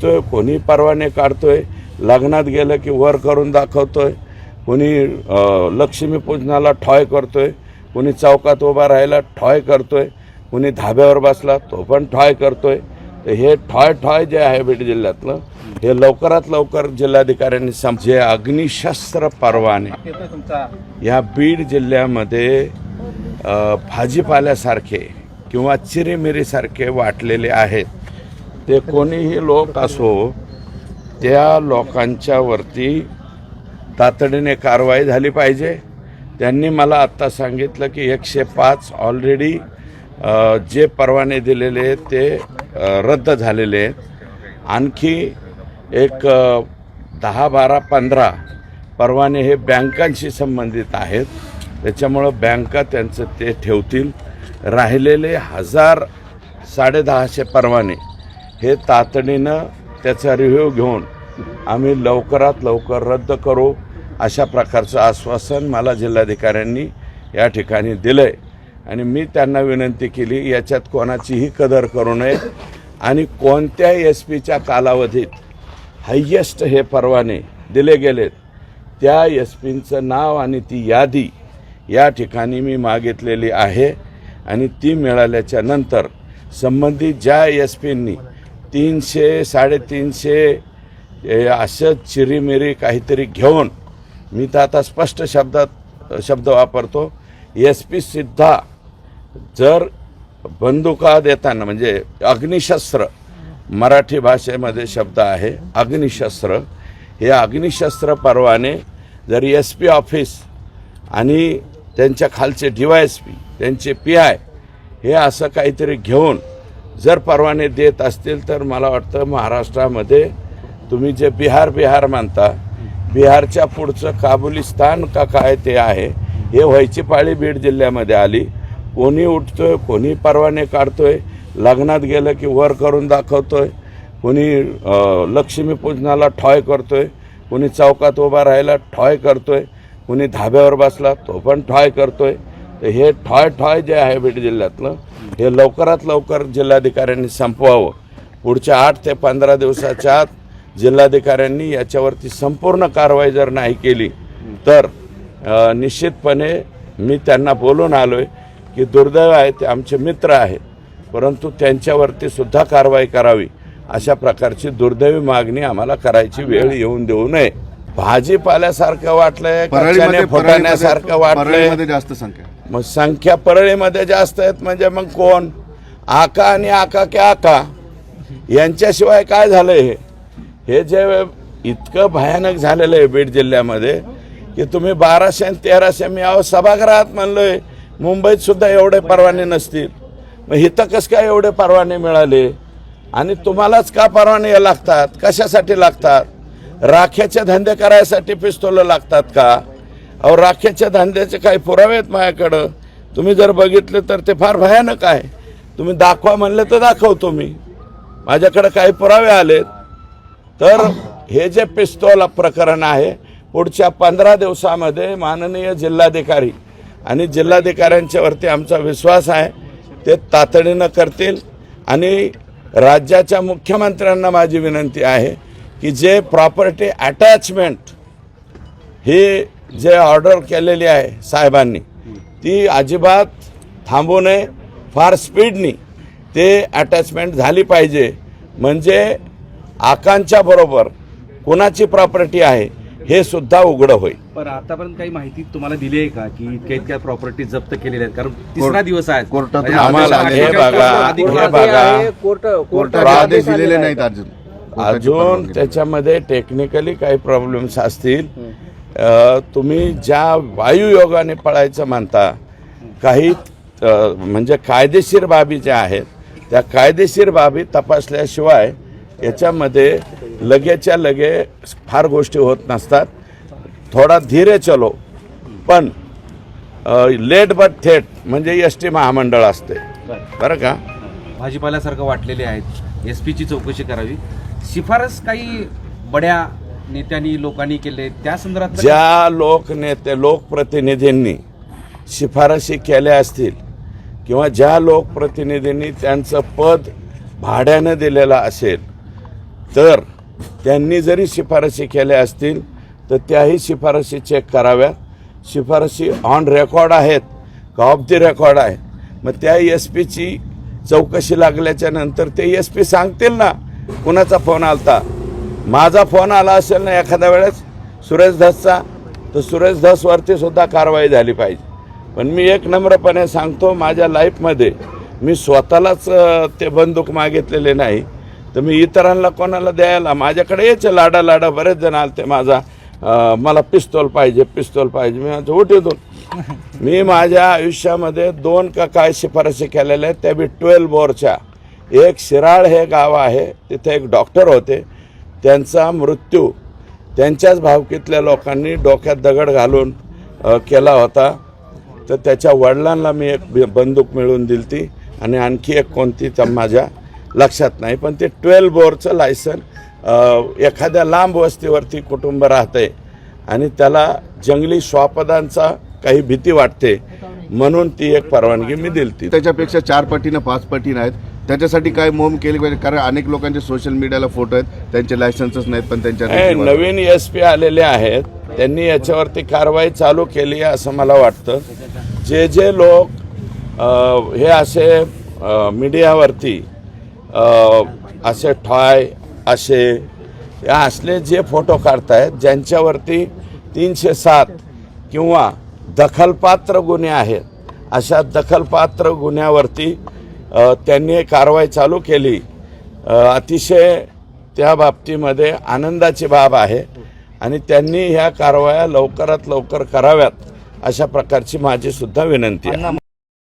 दिसतोय कोणी परवाने काढतोय लग्नात गेलं की वर करून दाखवतोय कोणी लक्ष्मीपूजनाला ठॉय करतोय कोणी चौकात उभा राहायला ठॉय करतोय कोणी धाब्यावर बसला तो पण ठॉय करतोय. तर हे ठॉय ठॉय जे आहे बीड जिल्ह्यातलं हे लवकरात लवकर जिल्हाधिकाऱ्यांनी सम जे अग्निशस्त्र परवाने या बीड जिल्ह्यामध्ये भाजीपाल्यासारखे किंवा चिरीमिरीसारखे वाटलेले आहेत. ते कोणीही लोक असो त्या लोकांच्या वरती तातडीने कारवाई झाली पाहिजे. त्यांनी मला आत्ता सांगितलं की एकशे पाच ऑलरेडी जे परवाने दिलेले आहेत ते रद्द झालेले आहेत. आणखी एक दहा बारा पंधरा परवाने हे बँकांशी संबंधित आहेत. त्याच्यामुळं बँका त्यांचं ते ठेवतील. राहिलेले हजार साडेदहाशे परवाने हे तातडीनं त्याचा रिव्ह्यू घेऊन आम्ही लवकरात लवकर रद्द करू अशा प्रकारचं आश्वासन मला जिल्हाधिकाऱ्यांनी या ठिकाणी दिलं आहे आणि मी त्यांना विनंती केली याच्यात कोणाचीही कदर करू नये. आणि कोणत्या एस पीच्या कालावधीत हायेस्ट हे परवाने दिले गेलेत त्या एस पींचं नाव आणि ती यादी या ठिकाणी मी मागितलेली आहे. आणि ती मिळाल्याच्या नंतर संबंधित ज्या एस पींनी तीनशे साडेतीनशे असं चिरीमिरी काहीतरी घेऊन मी तर आता स्पष्ट शब्दात शब्द वापरतो एस पी सिद्धा जर बंदुका देताना म्हणजे अग्निशस्त्र मराठी भाषेमध्ये शब्द आहे अग्निशस्त्र हे अग्निशस्त्र परवाने जर एस पी ऑफिस आणि त्यांच्या खालचे डी वाय एस पी त्यांचे पी आय हे असं काहीतरी घेऊन जर परवाने देत असतील तर मला वाटतं महाराष्ट्रामध्ये तुम्ही जे बिहार बिहार मानता बिहारच्या पुढचं काबुलिस्तान का काय ते आहे हे व्हायची पाळी बीड जिल्ह्यामध्ये आली. कोणी उठतोय कोणी परवाने काढतोय लग्नात गेलं की वर करून दाखवतोय कोणी लक्ष्मीपूजनाला ठॉय करतोय कोणी चौकात उभा राहायला ठॉय करतोय कोणी धाब्यावर बसला तो पण ठॉय करतोय. तर हे ठॉय ठॉय जे आहे बीड जिल्ह्यातलं हे लवकरात लवकर जिल्हाधिकाऱ्यांनी संपवावं. पुढच्या आठ ते पंधरा दिवसाच्या आत जिल्हाधिकाऱ्यांनी याच्यावरती संपूर्ण कारवाई जर नाही केली तर निश्चितपणे मी त्यांना बोलून आलो आहे की दुर्दैव आहे ते आमचे मित्र आहेत परंतु त्यांच्यावरती सुद्धा कारवाई करावी अशा प्रकारची दुर्दैवी मागणी आम्हाला करायची वेळ येऊन देऊ नये. भाजीपाल्यासारखं वाटलंय फुटाण्यासारखं वाटलंय. जास्त संख्या. मग संख्या परळीमध्ये जास्त आहेत म्हणजे मग कोण? आका आणि आका के आका. यांच्याशिवाय काय झालंय हे? हे जे इतकं भयानक झालेलं आहे बीड जिल्ह्यामध्ये की तुम्ही बाराशे आणि तेराशे मी अहो सभागृहात म्हणलोय मुंबईत सुद्धा एवढे परवाने नसतील. मग इथं कसं काय एवढे परवाने मिळाले? आणि तुम्हालाच का परवाने लागतात? कशासाठी लागतात? राख्याचे धंदे करायसाठी पिस्तोलं लागतात का? अहो राख्याच्या धंद्याचे काही पुरावे आहेत माझ्याकडं. तुम्ही जर बघितलं तर ते फार भयानक आहे. तुम्ही दाखवा म्हणले तर दाखवतो मी. माझ्याकडं काही पुरावे आलेत. तर हे जे पिस्तोल प्रकरण आहे पुढच्या पंधरा दिवसामध्ये माननीय जिल्हाधिकारी आणि जिल्हाधिकाऱ्यांच्यावरती आमचा विश्वास आहे ते तातडीनं करतील. आणि राज्याच्या मुख्यमंत्र्यांना माझी विनंती आहे की जे प्रॉपर्टी अटॅचमेंट ही जे ऑर्डर केलेली आहे साहेबांनी ती अजिबात थांबू नये फार स्पीडनी ते अटॅचमेंट झाली पाहिजे. म्हणजे आकांच्या बरोबर कुणाची प्रॉपर्टी आहे हे सुद्धा उघडं होईल. पण आतापर्यंत काही माहिती तुम्हाला दिली आहे का की इतक्या इतक्या प्रॉपर्टी जप्त केलेल्या आहेत? कारण तिसरा दिवस आहे. म्हणजे आम्हाला आदेश हे आहे. बघा, हे बघा. कोर्टाचे आदेश दिलेले नाहीत अजून अजून. त्याच्यामध्ये टेक्निकली काही प्रॉब्लेम्स असतील. तुम्ही ज्या वायुयोगाने पळायचं मानता काही म्हणजे कायदेशीर बाबी ज्या आहेत त्या कायदेशीर बाबी तपासल्याशिवाय याच्यामध्ये लगेच्या लगे फार गोष्टी होत नसतात. थोडा धीरे चलो. पण लेट बट थेट म्हणजे एस टी महामंडळ असते. बरं का? भाजीपाल्यासारखं वाटलेले आहेत. एस पीची चौकशी करावी. शिफारस काही बड्या नेत्यांनी लोकांनी केले त्या संदर्भात ज्या लोकनेते लोकप्रतिनिधींनी शिफारशी केल्या असतील किंवा ज्या लोकप्रतिनिधींनी त्यांचं पद भाड्यानं दिलेलं असेल तर त्यांनी जरी शिफारशी केल्या असतील तर त्याही शिफारशी चेक कराव्या. शिफारशी ऑन रेकॉर्ड आहेत का ऑफ दी रेकॉर्ड आहे? मग त्या एस पीची चौकशी लागल्याच्या नंतर ते एस पी सांगतील ना कुणाचा फोन आलता? माझा फोन आला असेल ना एखाद्या वेळेस सुरेश धसचा तर सुरेश धसवरती सुद्धा कारवाई झाली पाहिजे. पण मी एक नम्रपणे सांगतो माझ्या लाईफमध्ये मी स्वतःलाच ते बंदूक मागितलेले नाही. तर मी इतरांना कोणाला द्यायला माझ्याकडे यायचे लाडा लाडा बरेच जण आलते माझा मला पिस्तोल पाहिजे पिस्तोल पाहिजे. मी माझं उठीतून मी माझ्या आयुष्यामध्ये दोन का काय शिफारसी केलेल्या आहेत त्या बी ट्वेल्व बोरच्या. एक शिराळ हे गाव आहे तिथे एक डॉक्टर होते. त्यांचा मृत्यू त्यांच्याच भावकीतल्या लोकांनी डोक्यात दगड घालून केला होता. तर त्याच्या वडिलांना मी एक बंदूक मिळवून दिली ती आणि आणखी एक कोणती तर माझ्या लक्षात नाही. पण ते ट्वेल्व बोरचं लायसन एखाद्या लांब वस्तीवरती कुटुंब राहते आणि त्याला जंगली श्वापदांचा काही भीती वाटते म्हणून ती एक परवानगी मी दिली ती त्याच्यापेक्षा चार पटीनं पाच पटीनं आहेत. त्याच्यासाठी काय मोम केली पाहिजे? कारण अनेक लोकांचे सोशल मीडियाला फोटो आहेत. त्यांचे लायसन्सच नाहीत पण त्यांच्या नवीन एस पी आलेले आहेत. त्यांनी याच्यावरती कारवाई चालू केली आहे असं मला वाटतं. जे जे लोक हे असे मीडियावरती असे ठॉय असे या असले जे फोटो काढतायत ज्यांच्यावरती तीनशे सात किंवा दखलपात्र गुन्हे आहेत अशा दखलपात्र गुन्ह्यावरती त्यांनी कारवाई चालू केली. अतिशय त्या बाबतीमध्ये आनंदाची बाब आहे आणि त्यांनी ह्या कारवाया लवकरात लवकर कराव्यात अशा प्रकारची माझी सुद्धा विनंती आहे.